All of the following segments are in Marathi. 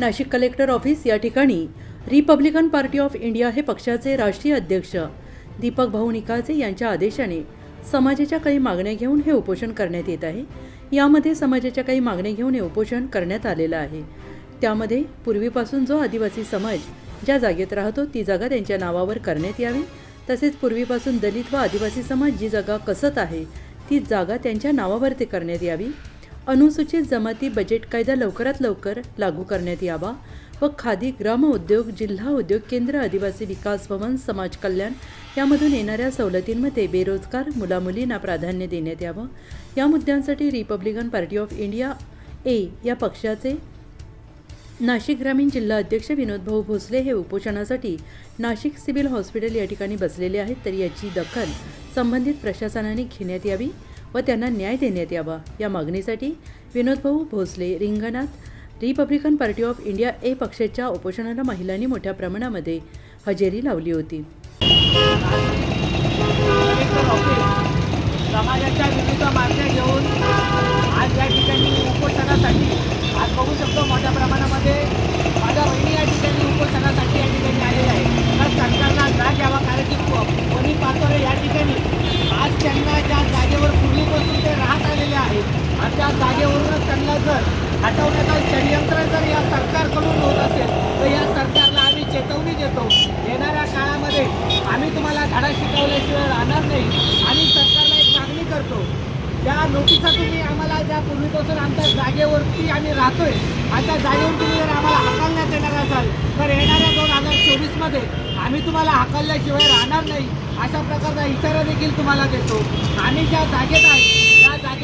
नाशिक कलेक्टर ऑफिस या ठिकाणी रिपब्लिकन पार्टी ऑफ इंडिया हे पक्षाचे राष्ट्रीय अध्यक्ष दीपक भाऊ निकाळजे यांच्या आदेशाने समाजाच्या काही मागण्या घेऊन हे उपोषण करण्यात येत आहे. यामध्ये समाजाच्या काही मागण्या घेऊन हे उपोषण करण्यात आलेलं आहे. त्यामध्ये पूर्वीपासून जो आदिवासी समाज ज्या जागेत राहतो ती जागा त्यांच्या नावावर करण्यात यावी. तसेच पूर्वीपासून दलित व आदिवासी समाज जी जागा कसत आहे ती जागा त्यांच्या नावावरती करण्यात यावी. अनुसूचित जमाती बजेट कायदा लवकरात लवकर लागू करण्यात यावा व खादी ग्राम उद्योग जिल्हा उद्योग केंद्र आदिवासी विकास भवन समाज कल्याण यामधून येणाऱ्या सवलतींमध्ये बेरोजगार मुलामुलींना प्राधान्य देण्यात यावं. या मुद्द्यांसाठी Republican Party of India A या पक्षाचे नाशिक ग्रामीण जिल्हा अध्यक्ष विनोद भाऊ भोसले हे उपोषणासाठी नाशिक सिव्हिल हॉस्पिटल या ठिकाणी बसलेले आहेत तर याची दखल संबंधित प्रशासनाने घेण्यात यावी. व त्यांना न्याय देण्यात यावा. या मागणीसाठी विनोदभाऊ भोसले रिंगणात Republican Party of India A पक्षाच्या उपोषणाला महिलांनी मोठ्या प्रमाणामध्ये हजेरी लावली होती कलेक्टर ऑफिस समाजाच्या विविध मागण्या घेऊन आज या ठिकाणी उपोषणासाठी आज बघू शकतो मोठ्या प्रमाणामध्ये माझ्या बहिणी या ठिकाणी उपोषणासाठी या ठिकाणी आलेल्या आहे तर सरकारला जाग घ्यावा कारण की को- कोणी पाहतो या ठिकाणी आज त्यांना ज्या जागेवर पूर्वीपासून ते राहत आलेले आहेत आणि त्या जागेवरूनच त्यांना जर हटवण्याचं षडयंत्र जर या सरकारकडून होत असेल तर या सरकारला आम्ही चेतवणी देतो. येणाऱ्या काळामध्ये आम्ही तुम्हाला धडा शिकवल्याशिवाय राहणार नाही. आणि सरकारला एक मागणी करतो. ज्या नोटिसा तुम्ही आम्हाला ज्या पूर्वीपासून आमच्या जागेवरती आम्ही राहतोय आणि त्या जागेवर तुम्ही जर आम्हाला हाकलण्यात येणार असाल तर येणाऱ्या दोन हजार चोवीसमध्ये आम्ही तुम्हाला हाकलल्याशिवाय राहणार नाही. अशा प्रकारचा इशारा देखील तुम्हाला देतो. आम्ही ज्या जागेत आहे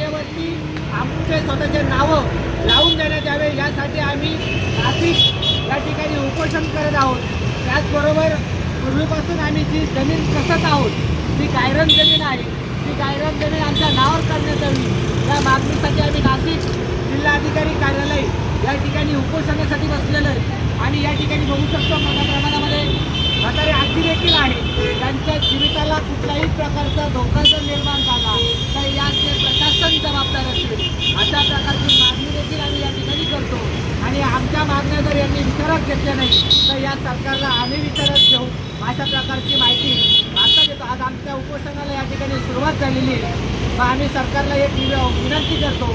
रस्त्यावरती आमचे स्वतःचे नावं लावून देण्यात यावे यासाठी आम्ही नाशिक या ठिकाणी उपोषण करत आहोत. त्याचबरोबर पूर्वीपासून आम्ही जी जमीन कसत आहोत ती गायरन जमीन आहे. ती गायरन जमीन आमच्या नावावर करण्यात यावी. या मागणीसाठी आम्ही नाशिक जिल्हाधिकारी कार्यालय या ठिकाणी उपोषणासाठी बसलेलं आहे. आणि या ठिकाणी बघू शकतो मोठ्या प्रमाणामध्ये म्हातारे आजी देखील आहे त्यांच्या जीविताला कुठल्याही प्रकारचा धोका जर निर्माण झाला तर याचे प्रशासन जबाबदार असेल अशा प्रकारची मागणी देखील आम्ही या ठिकाणी करतो. आणि आमच्या मागण्या जर यांनी विचारात घेतल्या नाही तर या सरकारला आम्ही विचारात घेऊ. अशा प्रकारची माहिती आता देतो आज आमच्या उपोषणाला या ठिकाणी सुरुवात झालेली आहे. मग आम्ही सरकारला एक विनंती करतो.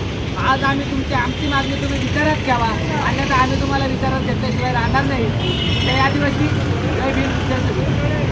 आज आम्ही तुमची आमची मागणी तुम्ही विचारात घ्यावा. अन्यथा आम्ही तुम्हाला विचारात घेतल्याशिवाय राहणार नाही. ते आदिवासी